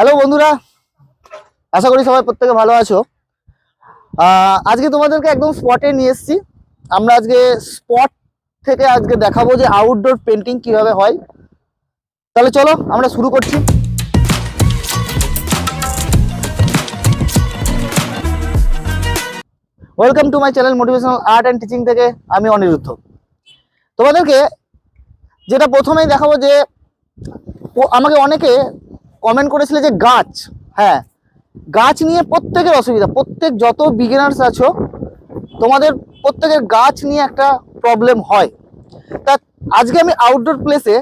Hello বন্ধুরা। আশা করি সবাই প্রত্যেকে ভালো আছো। আজকে তোমাদেরকে একদম স্পটে নিয়ে এসেছি। আমরা আজকে স্পট থেকে আজকে দেখাবো যে আউটডোর পেন্টিং কীভাবে হয়। তাহলে চলো, আমরা শুরু করছি। Welcome to my channel motivational art and teaching থেকে আমি অনিরুদ্ধ। তোমাদেরকে যেটা প্রথমেই দেখাবো যে আমাকে অনেকে কমেন্ট করেছিল যে গাছ হ্যাঁ গাছ নিয়ে প্রত্যেকের অসুবিধা, প্রত্যেক যত বিগিনার্স আছো, তোমাদের প্রত্যেকের গাছ নিয়ে একটা প্রবলেম হয়। তা আজকে আমি আউটডোর প্লেসে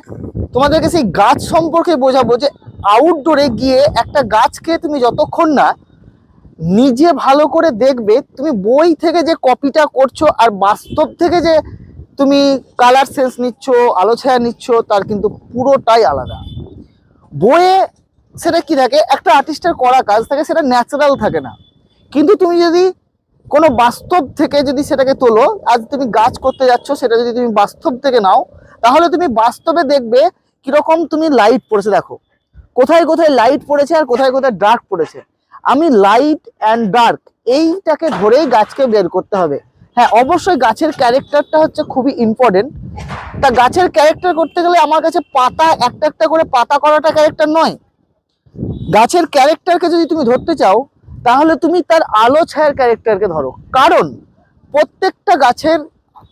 তোমাদেরকে সেই গাছ সম্পর্কে বোঝাবো যে আউটডোরে গিয়ে একটা গাছকে তুমি যতক্ষণ না নিজে ভালো করে দেখবে, তুমি বই থেকে যে কপিটা করছ আর বাস্তব থেকে যে তুমি কালার সেন্স নিচ্ছ আলো ছায়া নিচ্ছ, তার কিন্তু পুরোটাই আলাদা। বইয়ে সেটা কি থাকে? একটা আর্টিস্টের করা কাজ থাকে, সেটা ন্যাচারাল থাকে না। কিন্তু তুমি যদি কোনো বাস্তব থেকে যদি সেটাকে তোলো, আজ তুমি গাছ করতে যাচ্ছ, সেটা যদি তুমি বাস্তব থেকে নাও, তাহলে তুমি বাস্তবে দেখবে কীরকম তুমি লাইট পড়েছে, দেখো। কোথায় কোথায় লাইট পড়েছে আর কোথায় কোথায় ডার্ক পড়েছে। আমি লাইট অ্যান্ড ডার্ক এইটাকে ধরেই গাছকে বের করতে হবে। হ্যাঁ অবশ্যই গাছের ক্যারেক্টারটা হচ্ছে খুবই ইম্পর্টেন্ট তা গাছের ক্যারেক্টার করতে গেলে আমার কাছে পাতা, একটা একটা করে পাতা করাটা ক্যারেক্টার নয়। গাছের ক্যারেক্টারকে যদি তুমি ধরতে চাও, তাহলে তুমি তার আলো ছায়ার ক্যারেক্টারকে ধরো। কারণ প্রত্যেকটা গাছের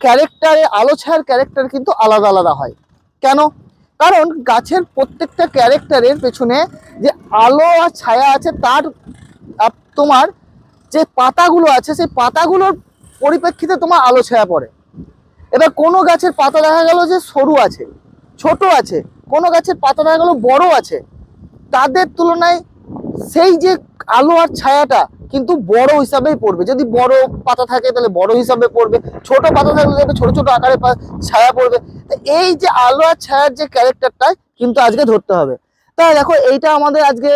ক্যারেক্টারে আলো ছায়ার ক্যারেক্টার কিন্তু আলাদা আলাদা হয়। কেন? কারণ গাছের প্রত্যেকটা ক্যারেক্টারের পেছনে যে আলো আর ছায়া আছে, তার তোমার যে পাতাগুলো আছে, সেই পাতাগুলোর পরিপ্রেক্ষিতে তোমার আলো ছায়া পড়ে। এবার কোনো গাছের পাতা দেখা গেল যে সরু আছে, ছোট আছে, কোনো গাছের পাতা দেখা গেল বড় আছে তাদের তুলনায় সেই যে আলো আর ছায়াটা কিন্তু বড় হিসাবেই পড়বে। যদি বড় পাতা থাকে তাহলে বড় হিসাবে পড়বে, ছোট পাতা থাকলে ছোট ছোট আকারে ছায়া পড়বে। তো এই যে আলো আর ছায়ার যে ক্যারেক্টারটা কিন্তু আজকে ধরতে হবে। তাই দেখো, এইটা আমাদের আজকে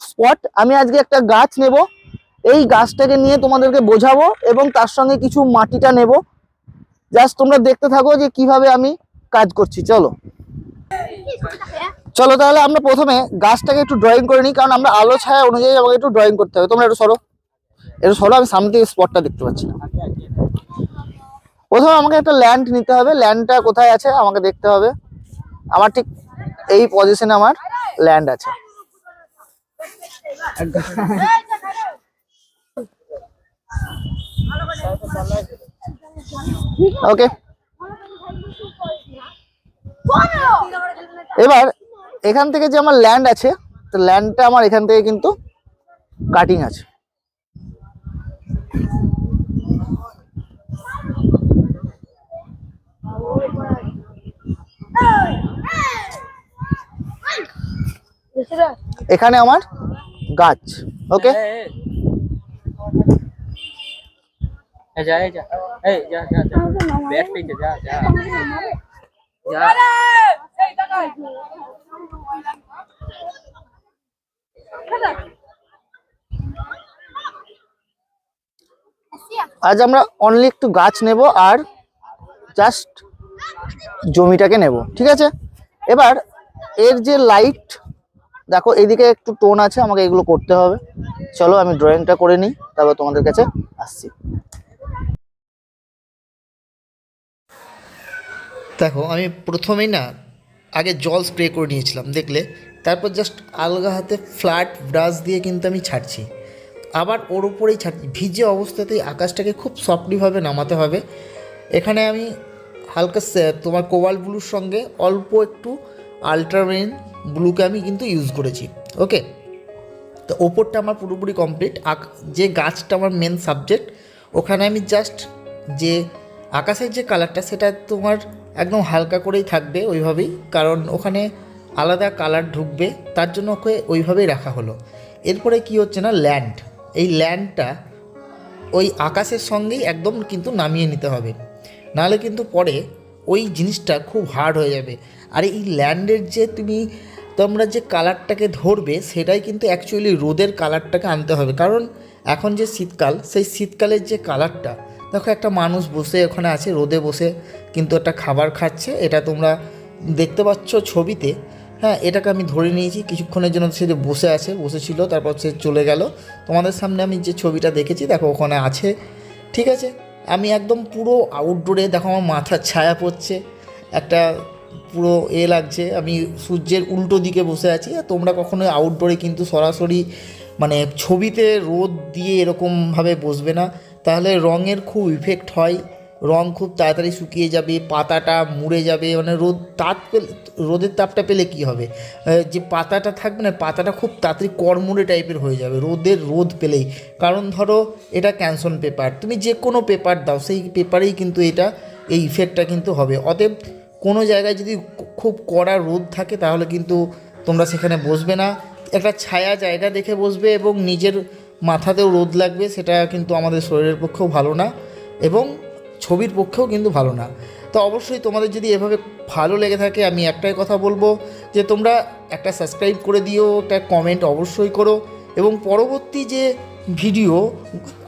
স্পট আমি আজকে একটা গাছ নেব। এই গাছটাকে নিয়ে তোমাদেরকে বোঝাবো এবং তার সঙ্গে কিছু মাটিটা নেব। জাস্ট তোমরা দেখতে থাকো যে কীভাবে আমি কাজ করছি। চলো। চলো তাহলে আমরা প্রথমে গাছটাকে একটু ড্রয়িং করে নিই কারণ আমরা আলো ছায়া অনুযায়ী আমাকে একটু ড্রয়িং করতে হবে। তোমরা একটু সরো। একটু সরো আমি সামনে থেকে স্পটটা দেখতে পাচ্ছি না। প্রথমে আমাকে একটা ল্যান্ড নিতে হবে। ল্যান্ডটা কোথায় আছে আমাকে দেখতে হবে। আমার ঠিক এই পজিশনে আমার ল্যান্ড আছে। ওকে এবার এখান থেকে যে আমার ল্যান্ড আছে তো ল্যান্ডটা আমার এখান থেকে কিন্তু কাটিং আছে। এখানে আমার গাছ ওকে ए আজ আমরা অনলি একটু গাছ নেব আর জাস্ট জমিটাকে নেব, ঠিক আছে? এবার এর যে লাইট দেখো এদিকে একটু টোন আছে, আমাকে এগুলো করতে হবে। চলো আমি ড্রয়িংটা করে নিই, তারপর তোমাদের কাছে আসছি। দেখো, আমি প্রথমেই না, আগে জল স্প্রে করে নিয়েছিলাম, দেখলে? তারপর জাস্ট আলগা হাতে ফ্ল্যাট ব্রাশ দিয়ে কিন্তু আমি ছাড়ছি। আবার ওর উপরেই ছাড়ছি। ভিজে অবস্থাতেই আকাশটাকে খুব সফটলিভাবে নামাতে হবে। এখানে আমি হালকা তোমার কোবাল ব্লুর সঙ্গে অল্প একটু আলট্রামেন ব্লুকে আমি কিন্তু ইউজ করেছি। ওকে তো ওপরটা আমার পুরোপুরি কমপ্লিট যে গাছটা আমার মেন সাবজেক্ট ওখানে আমি জাস্ট যে আকাশের যে কালারটা সেটা তোমার একদম হালকা করেই থাকবে ওইভাবেই। কারণ ওখানে আলাদা কালার ঢুকবে, তার জন্য ওকে ওইভাবেই রাখা হলো। এরপরে কি হচ্ছে না, ল্যান্ড। এই ল্যান্ডটা ওই আকাশের সঙ্গেই একদম কিন্তু নামিয়ে নিতে হবে। নাহলে কিন্তু পরে ওই জিনিসটা খুব হার্ড হয়ে যাবে। আর এই ল্যান্ডের যে তুমি, তোমরা যে কালারটাকে ধরবে, সেটাই কিন্তু অ্যাকচুয়ালি রোদের কালারটাকে আনতে হবে। কারণ এখন যে শীতকাল, সেই শীতকালের যে কালারটা, দেখো একটা মানুষ বসে ওখানে আছে, রোদে বসে কিন্তু একটা খাবার খাচ্ছে। এটা তোমরা দেখতে পাচ্ছ ছবিতে। হ্যাঁ এটাকে আমি ধরে নিয়েছি। কিছুক্ষণের জন্য সে যে বসে আছে বসেছিল তারপর সে চলে গেল। তোমাদের সামনে আমি যে ছবিটা দেখেছি, দেখো, ওখানে আছে। ঠিক আছে? আমি একদম পুরো আউটডোরে দেখো, আমার মাথার ছায়া পড়ছে। একটা পুরো এ লাগছে। আমি সূর্যের উল্টো দিকে বসে আছি। আর তোমরা কখনো আউটডোরে কিন্তু সরাসরি মানে ছবিতে রোদ দিয়ে এরকমভাবে বসবে না। তাহলে রঙের খুব ইফেক্ট হয়। রং খুব তাড়াতাড়ি শুকিয়ে যাবে, পাতাটা মুড়ে যাবে মানে রোদ তাপ পেলে, রোদের তাপটা পেলে কি হবে? যে পাতাটা থাকবে না, পাতাটা খুব তাড়াতাড়ি কড়মুড়ে টাইপের হয়ে যাবে, রোদের রোদ পেলেই। কারণ ধরো, এটা ক্যানসন পেপার, তুমি যে কোনো পেপার দাও, সেই পেপারেই কিন্তু এটা, এই ইফেক্টটা কিন্তু হবে। অতএব কোনো জায়গায় যদি খুব কড়া রোদ থাকে, তাহলে কিন্তু তোমরা সেখানে বসবে না। একটা ছায়া জায়গা দেখে বসবে এবং নিজের মাথাতেও রোদ লাগবে, সেটা কিন্তু আমাদের শরীরের পক্ষেও ভালো না। এবং ছবির পক্ষেও কিন্তু ভালো না। তো অবশ্যই তোমাদের যদি এভাবে ভালো লেগে থাকে, আমি একটাই কথা বলব যে তোমরা একটা সাবস্ক্রাইব করে দিও, একটা কমেন্ট অবশ্যই করো এবং পরবর্তী যে ভিডিও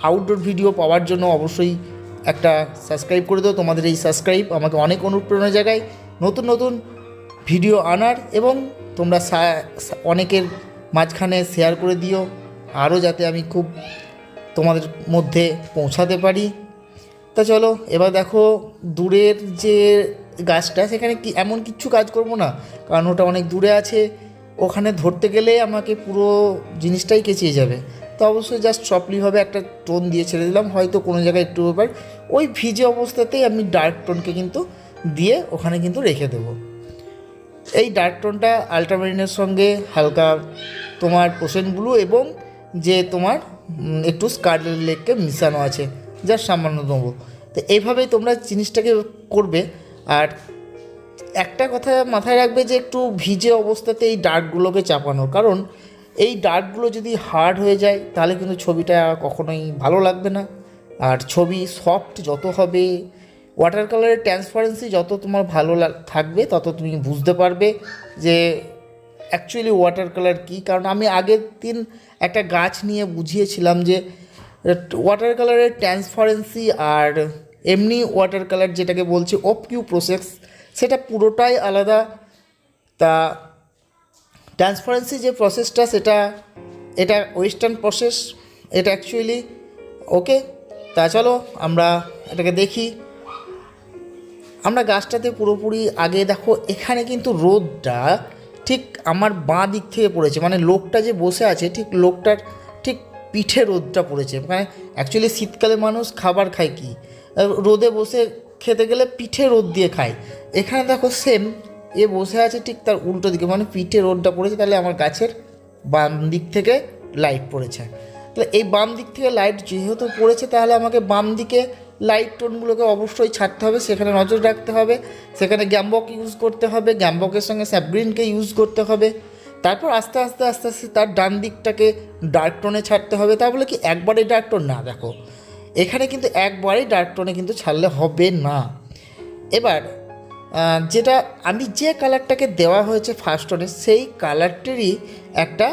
আউটডোর ভিডিও পাওয়ার জন্য অবশ্যই একটা সাবস্ক্রাইব করে দিও। তোমাদের এই সাবস্ক্রাইব আমাকে অনেক অনুপ্রেরণা জায়গায় নতুন নতুন ভিডিও আনার এবং তোমরা অনেকের মাঝখানে শেয়ার করে দিও। আরও যাতে আমি খুব তোমাদের মধ্যে পৌঁছাতে পারি। তা চলো, এবার দেখো দূরের যে গাছটা, সেখানে কি এমন কিচ্ছু কাজ করব না, কারণ ওটা অনেক দূরে আছে। ওখানে ধরতে গেলে আমাকে পুরো জিনিসটাই কেচিয়ে যাবে। তো অবশ্যই জাস্ট সফটলিভাবে একটা টোন দিয়ে ছেড়ে দিলাম, হয়তো কোনো জায়গায় একটু ব্যাপার ওই ভিজে অবস্থাতেই আমি ডার্ক টোনকে কিন্তু দিয়ে ওখানে কিন্তু রেখে দেবো। এই ডার্ক টোনটা আল্ট্রামারিনের সঙ্গে হালকা তোমার পোষণ ব্লু এবং যে তোমার একটু স্কার্লেট লেককে মিশানো আছে। যা সামান্য দেবো তো এইভাবেই তোমরা জিনিসটাকে করবে। আর একটা কথা মাথায় রাখবে যে একটু ভিজে অবস্থাতে এই ডার্কগুলোকে চাপানো। কারণ এই ডার্কগুলো যদি হার্ড হয়ে যায়, তাহলে কিন্তু ছবিটা কখনোই ভালো লাগবে না। আর ছবি সফট যত হবে, ওয়াটার কালারের ট্রান্সপারেন্সি যত তোমার ভালো থাকবে, তত তুমি বুঝতে পারবে যে অ্যাকচুয়ালি ওয়াটার কালার কী। কারণ আমি আগের দিন একটা গাছ নিয়ে বুঝিয়েছিলাম যে ওয়াটার কালারের ট্রান্সপারেন্সি আর এমনি ওয়াটার কালার যেটাকে বলছি অপকিউ প্রসেস সেটা পুরোটাই আলাদা। তা ট্রান্সপারেন্সি যে প্রসেসটা সেটা, এটা ওয়েস্টার্ন প্রসেস এটা অ্যাকচুয়ালি ওকে তা চলো, আমরা এটাকে দেখি। আমরা গাছটাতে পুরোপুরি আগে দেখো, এখানে কিন্তু রোদটা ঠিক আমার বাঁ দিক থেকে পড়েছে মানে লোকটা যে বসে আছে, ঠিক লোকটার পিঠে রোদটা পড়েছে। মানে অ্যাকচুয়ালি শীতকালে মানুষ খাবার খায় কি? রোদে বসে খেতে গেলে পিঠে রোদ দিয়ে খায়। এখানে দেখো সেম এ বসে আছে ঠিক তার উল্টো দিকে। মানে পিঠে রোদটা পড়েছে, তাহলে আমার গাছের বাম দিক থেকে লাইট পড়েছে। তাহলে এই বাম দিক থেকে লাইট যেহেতু পড়েছে, তাহলে আমাকে বাম দিকে লাইট টোনগুলোকে অবশ্যই ছাড়তে হবে। সেখানে নজর রাখতে হবে। সেখানে গ্যাম্বক ইউজ করতে হবে। গ্যাম্বকের সঙ্গে স্যাপগ্রিনকে ইউজ করতে হবে। তারপর আস্তে আস্তে আস্তে আস্তে তার ডান দিকটাকে ডার্ক টোনে ছাড়তে হবে। তা বলে কি, একবারে ডার্ক টোন না, দেখো। এখানে কিন্তু একবারেই ডার্ক টোনে কিন্তু ছাড়লে হবে না। এবার যেটা আমি যে কালারটাকে দেওয়া হয়েছে ফার্স্ট টোনে সেই কালারটিরই একটা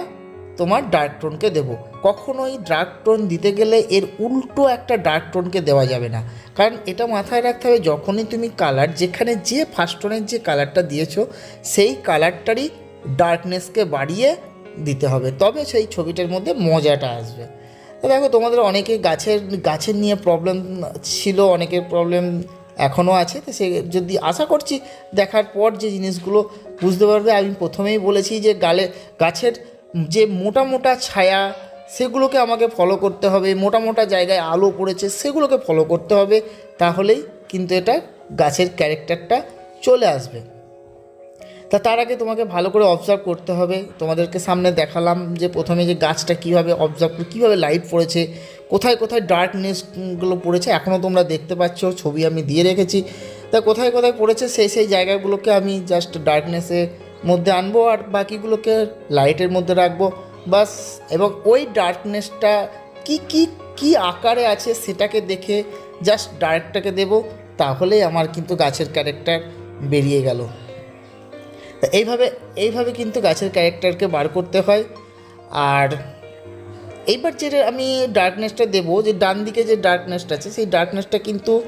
তোমার ডার্ক টোনকে দেবো। কখনোই ডার্ক টোন দিতে গেলে এর উল্টো একটা ডার্ক টোনকে দেওয়া যাবে না। কারণ এটা মাথায় রাখতে হবে, যখনই তুমি কালার যেখানে যে ফার্স্ট টোনের যে কালারটা দিয়েছ, সেই কালারটারই ডার্কনেসকে বাড়িয়ে দিতে হবে। তবে সেই ছবিটার মধ্যে মজাটা আসবে। তো দেখো, তোমাদের অনেকে গাছের গাছের নিয়ে প্রবলেম ছিল, অনেকের প্রবলেম এখনও আছে। তো সে যদি আশা করছি দেখার পর যে জিনিসগুলো বুঝতে পারবে, আমি প্রথমেই বলেছি যে গালে, গাছের যে মোটা মোটা ছায়া, সেগুলোকে আমাকে ফলো করতে হবে। মোটা মোটা জায়গায় আলো পড়েছে, সেগুলোকে ফলো করতে হবে। তাহলেই কিন্তু এটা গাছের ক্যারেক্টারটা চলে আসবে। তা তার আগে তোমাকে ভালো করে অবজার্ভ করতে হবে। তোমাদেরকে সামনে দেখালাম যে প্রথমে যে গাছটা কীভাবে অবজার্ভ কীভাবে লাইট পড়েছে, কোথায় কোথায় ডার্কনেসগুলো পড়েছে এখনও তোমরা দেখতে পাচ্ছ, ছবি আমি দিয়ে রেখেছি। তা কোথায় কোথায় পড়েছে সেই সেই জায়গাগুলোকে আমি জাস্ট ডার্কনেসের মধ্যে আনব আর বাকিগুলোকে লাইটের মধ্যে রাখব। বাস, এবং ওই ডার্কনেসটা কি কি কি আকারে আছে সেটাকে দেখে জাস্ট ডার্কটাকে দেবো, তাহলেই আমার কিন্তু গাছের ক্যারেক্টার বেরিয়ে গেল। এইভাবে এইভাবে কিন্তু গাছের ক্যারেক্টারকে বার করতে হয়। আর এইবার যেটা আমি ডার্কনেসটা দেবো, যে ডান দিকে যে ডার্কনেসটা আছে, সেই ডার্কনেসটা কিন্তু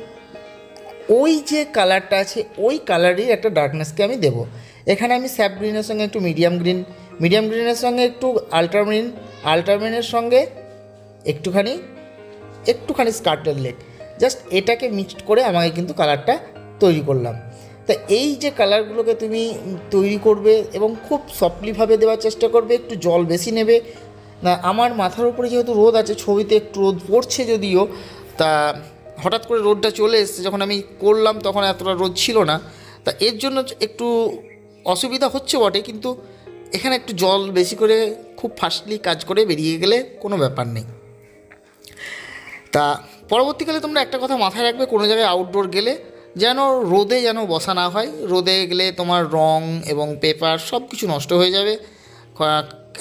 ওই যে কালারটা আছে, ওই কালারের একটা ডার্কনেসকে আমি দেবো। এখানে আমি স্যাপ গ্রিনের সঙ্গে একটু মিডিয়াম গ্রিন মিডিয়াম গ্রিনের সঙ্গে একটু আলট্রামিন আলট্রামিনের সঙ্গে একটুখানি একটুখানি স্কার্টের লেক জাস্ট এটাকে মিক্সড করে আমাকে কিন্তু কালারটা তৈরি করলাম। তা এই যে কালারগুলোকে তুমি তৈরি করবে এবং খুব সফটলিভাবে দেওয়ার চেষ্টা করবে, একটু জল বেশি নেবে। না, আমার মাথার উপরে যেহেতু রোদ আছে, ছবিতে একটু রোদ পড়ছে যদিও, তা হঠাৎ করে রোদটা চলে এসছে, যখন আমি করলাম তখন এতটা রোদ ছিল না। তা এর জন্য একটু অসুবিধা হচ্ছে বটে, কিন্তু এখানে একটু জল বেশি করে খুব ফাস্টলি কাজ করে বেরিয়ে গেলে কোনো ব্যাপার নেই। তা পরবর্তীকালে তোমরা একটা কথা মাথায় রাখবে, কোনো জায়গায় আউটডোর গেলে যেন রোদে যেন বসা না হয়। রোদে গেলে তোমার রং এবং পেপার সব কিছু নষ্ট হয়ে যাবে।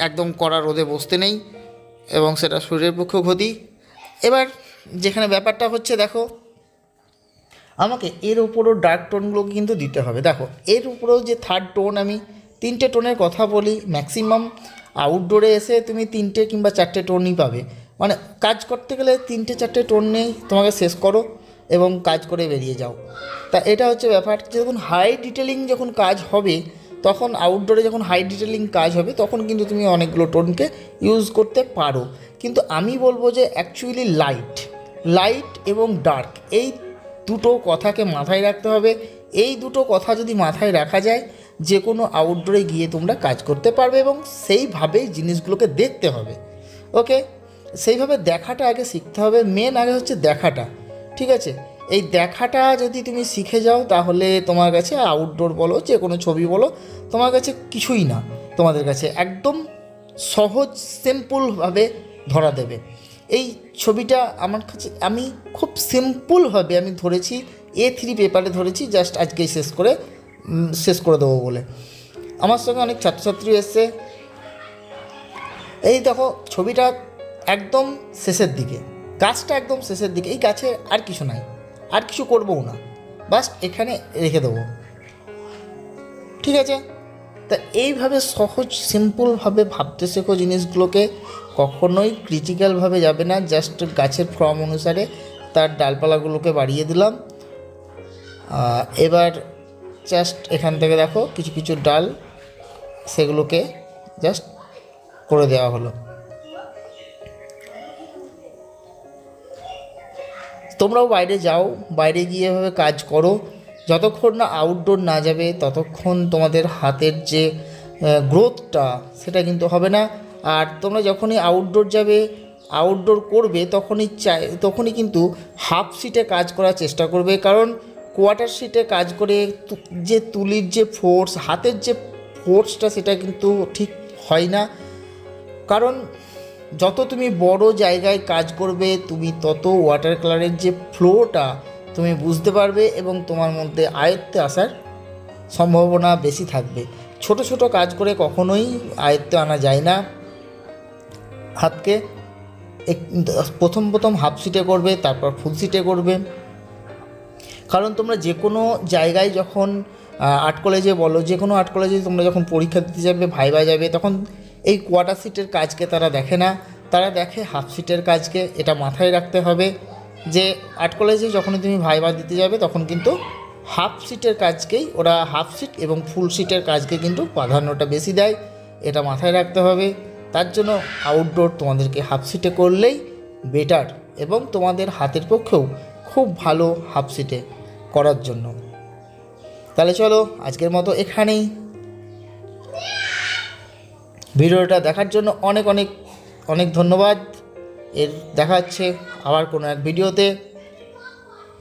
একদম কড়া রোদে বসতে নেই এবং সেটা শরীরের পক্ষেও ক্ষতি। এবার যেখানে ব্যাপারটা হচ্ছে, দেখো, আমাকে এর উপরও ডার্ক টোনগুলোকে কিন্তু দিতে হবে। দেখো, এর উপরেও যে থার্ড টোন আমি তিনটে টোনের কথা বলি ম্যাক্সিমাম আউটডোরে এসে তুমি তিনটে কিংবা চারটে টোনই পাবে। মানে কাজ করতে গেলে তিনটে চারটে টোন নেই তোমাকে শেষ করো। এবং কাজ করে বেরিয়ে যাও। তা এটা হচ্ছে ব্যাপার। যখন হাই ডিটেলিং যখন কাজ হবে, তখন আউটডোরে যখন হাই ডিটেলিং কাজ হবে, তখন কিন্তু তুমি অনেকগুলো টোনকে ইউজ করতে পারো। কিন্তু আমি বলব যে অ্যাকচুয়ালি লাইট লাইট এবং ডার্ক এই দুটো কথাকে মাথায় রাখতে হবে। এই দুটো কথা যদি মাথায় রাখা যায় যে কোনো আউটডোরে গিয়ে তোমরা কাজ করতে পারবে এবং সেইভাবেই জিনিসগুলোকে দেখতে হবে। ওকে সেইভাবে দেখাটা আগে শিখতে হবে। মেন আগে হচ্ছে দেখাটা। ঠিক আছে? এই দেখাটা যদি তুমি শিখে যাও তাহলে তোমার কাছে আউটডোর বলো যে কোনো ছবি বলো, তোমার কাছে কিছুই না। তোমাদের কাছে একদম সহজ সিম্পলভাবে ধরা দেবে। এই ছবিটা আমার কাছে, আমি খুব সিম্পলভাবে আমি ধরেছি এ থ্রি পেপারে ধরেছি জাস্ট আজকেই শেষ করে শেষ করে দেবো বলে। আমার সঙ্গে অনেক ছাত্রছাত্রী এসছে। এই দেখো, ছবিটা একদম শেষের দিকে। গাছটা একদম শেষের দিকে, এই গাছে আর কিছু নাই, আর কিছু করবও না, বাস এখানে রেখে দেবো। ঠিক আছে? তা এইভাবে সহজ সিম্পলভাবে ভাবতে শেখো জিনিসগুলোকে, কখনোই ক্রিটিক্যালভাবে যাবে না জাস্ট গাছের ফর্ম অনুসারে তার ডালপালাগুলোকে বাড়িয়ে দিলাম। এবার জাস্ট এখান থেকে দেখো, কিছু কিছু ডাল সেগুলোকে জাস্ট করে দেওয়া হলো। তোমরাও বাইরে যাও, বাইরে গিয়ে এভাবে কাজ করো। যতক্ষণ না আউটডোর না যাবে, ততক্ষণ তোমাদের হাতের যে গ্রোথটা সেটা কিন্তু হবে না। আর তোমরা যখনই আউটডোর যাবে আউটডোর করবে, তখনই চাই, তখনই কিন্তু হাফ সিটে কাজ করার চেষ্টা করবে। কারণ কোয়ার্টার সিটে কাজ করে যে তুলির যে ফোর্স হাতের যে ফোর্সটা সেটা কিন্তু ঠিক হয় না। কারণ যত তুমি বড় জায়গায় কাজ করবে, তুমি তত ওয়াটার কালারের যে ফ্লোটা তুমি বুঝতে পারবে এবং তোমার মধ্যে আয়ত্তে আসার সম্ভাবনা বেশি থাকবে। ছোট ছোট কাজ করে কখনোই আয়ত্তে আনা যায় না। হাতকে প্রথম প্রথম হাফ সিটে করবে, তারপর ফুল সিটে করবে। কারণ তোমরা যে কোনো জায়গায় যখন আর্ট কলেজে বলো যে কোনো আর্ট কলেজে তোমরা যখন পরীক্ষা দিতে যাবে, ভাইবা যাবে, তখন এই কোয়ার্টার সিটের কাজকে তারা দেখে না। তারা দেখে হাফ সিটের কাজকে এটা মাথায় রাখতে হবে যে আর্ট কলেজে যখন তুমি ভাইবা দিতে যাবে তখন কিন্তু হাফ সিটের কাজকেই ওরা হাফ সিট এবং ফুল সিটের কাজকে কিন্তু প্রাধান্যটা বেশি দেয়। এটা মাথায় রাখতে হবে। তার জন্য আউটডোর তোমাদেরকে হাফ সিটে করলেই বেটার এবং তোমাদের হাতের পক্ষেও খুব ভালো হাফ সিটে করার জন্য। তাহলে চলো আজকের মতো এখানেই। ভিডিওটা দেখার জন্য অনেক অনেক অনেক ধন্যবাদ। এর দেখা হচ্ছে আবার কোনো এক ভিডিওতে।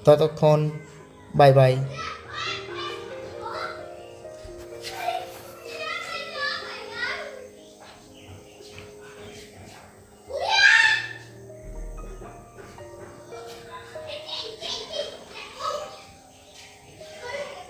ততক্ষণ বাই বাই